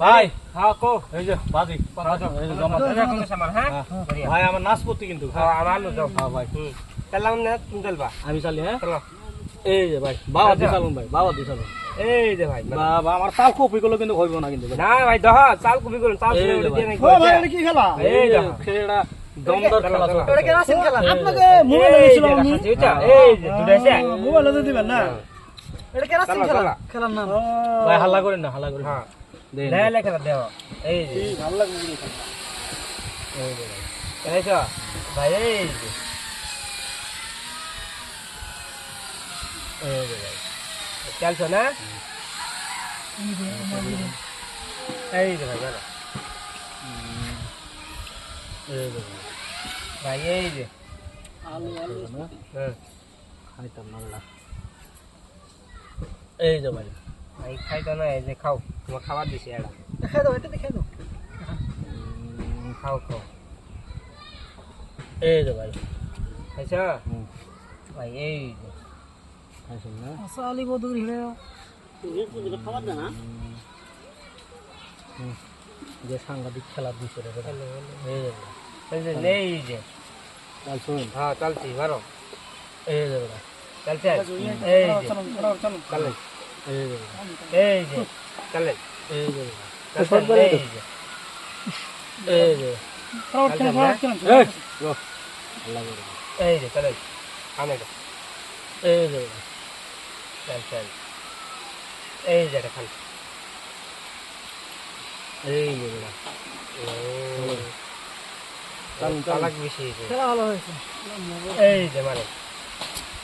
ভাই হ্যাঁ কো এই যে বাদি এই যে জমা হ্যাঁ হ্যাঁ। ভাই আমার নাশপতি কিন্তু হ্যাঁ আমার হ্যাঁ ভাই চালাম না তুমি চলবা আমি চালি হ্যাঁ এই যে ভাই বাবা দি আচ্ছা। চালুন ভাই বাবা দি চালুন এই যে ভাই বাবা আমার চাল কপি গুলো কিন্তু হইব না কিন্তু না ভাই দহ চাল কপি করুন চাল এই কপি যে উঠে দিয়ে নাকি ও ভাই কি খেলা এই এই যে দেখো। দমদার খেলা চলো, চলছে। চলো। খেলা আপনাকে মোবাইলে দিয়েছিলাম আমি এই যে দুটো আছে দিবেন না এটা কেরাসিন চলো, খেলা খেলার নাম ভাই হাল্লা করেন না হাল্লা করেন হ্যাঁ দেন লে লে খেলা দেও এই যে ভালো লাগবে এই যে ভাই। এনেছো ভাই এই যে এই যে ভাই। চলছো না এই যে ভাই চলো এই যে ভাই। ভাই এই যে আলু আলু হ্যাঁ খাইতাম না আল্লাহ। এই যে ভাই ভাই খাইতো না এই যে খাও তোমার খাবার দিছি এটা দেখাই দাও এটা দেখাই দাও। খাও খাও। এই যে ভাই। খাইছো। ভাই এই যে। খাইছেন না? আচ্ছা আলি বদুর হিরে। খাবার দে না। যে সাংঘাতিক খেলা দিচ্ছে রে। এই যে ভাই। এই যে এই যে। চাল শুনুন হ্যাঁ চলছি বারো। এই যে ভাই। চলছে এই যে। চলো চলো চলো। এই যে ভাই। এই যে চলেন এই যে এই যে চলো চলো এই যে। চল চল এই যে খান এই যে বেশি এই যে মানে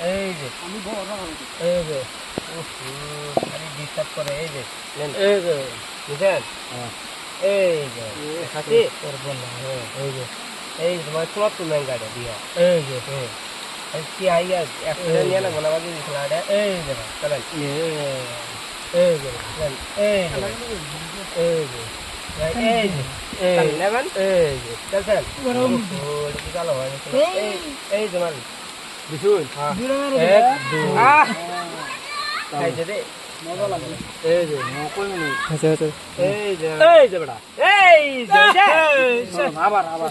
এই যে। এই যে, খালি করে, এই যে। এই যে। হ্যাঁ, এই যে। খাসি? করব না, হ্যাঁ, এই যে, এই যে, তোমার চুয়াত্তর মেঙ্গাটা দিয়া। এই যে, হুম। কি আইয়া, একটা নিয়ে না, গোনা বাজি দিছিল, এটা। এই যে চলেন। এই- যে, চলেন, এই যে এই যে, এই যে। এই-? এই চালু এই। দুইটা এক, দুই, এই যে। এই যে, এই যে। আবার আবার আবার